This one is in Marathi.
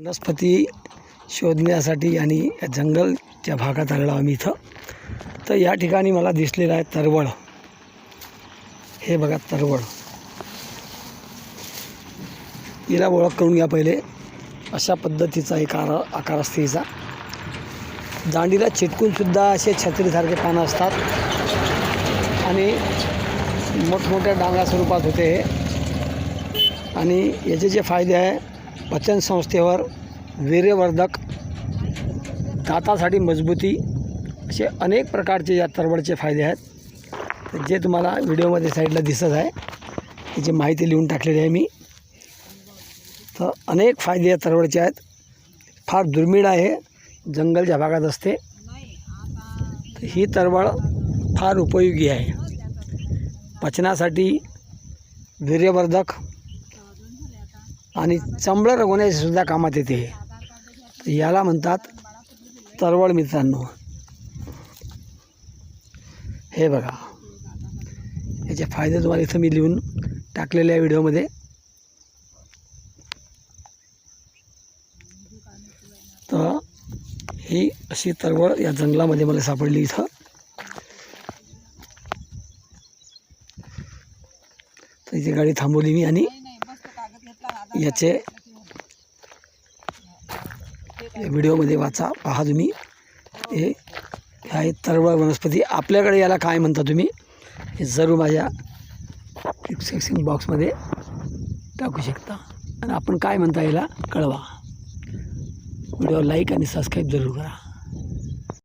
वनस्पती शोधण्यासाठी आणि या जंगलच्या भागात आलेलो आम्ही इथं. तर या ठिकाणी मला दिसलेलं आहे तरवळ. हे बघा तरवळ. हिला ओळख करून घ्या पहिले. अशा पद्धतीचा एक आरा आकार असते हिचा. दांडीला चिटकूनसुद्धा असे छत्रीसारखे पानं असतात. आणि मोठमोठ्या डांगा स्वरूपात होते हे. आणि याचे जे फायदे आहे पचन संस्थेवर वीर्यवर्धक दातासाठी मजबूती असे अनेक प्रकारचे या तरवडचे फायदे आहेत. जे तुम्हाला व्हिडिओमध्ये साईडला दिसत आहे त्याची माहिती लिहून टाकलेली आहे मी. तर अनेक फायदे या तरवडचे आहेत. फार दुर्मिळ आहे. जंगलच्या भागात असते तर ही तरवळ फार उपयोगी आहे. पचनासाठी वीर्यवर्धक आणि चंबळ रगवण्याची सुद्धा कामात येते. तर याला म्हणतात तरवळ मित्रांनो. हे बघा. याचे फायदे तुम्हाला इथं मी लिहून टाकलेले या व्हिडिओमध्ये. तर ही अशी तरवळ या जंगलामध्ये मला सापडली इथं. तर इथे गाडी थांबवली मी आणि याचे व्हिडिओमध्ये वाचा पहा तुम्ही. हे आहे तरवळ वनस्पती. आपल्याकडे याला काय म्हणता तुम्ही? हे जरूर माझ्या एक्सेक्सिंग बॉक्समध्ये टाकू शकता. आणि आपण काय म्हणता याला? कळवा. व्हिडिओ लाईक आणि सबस्क्राईब जरूर करा.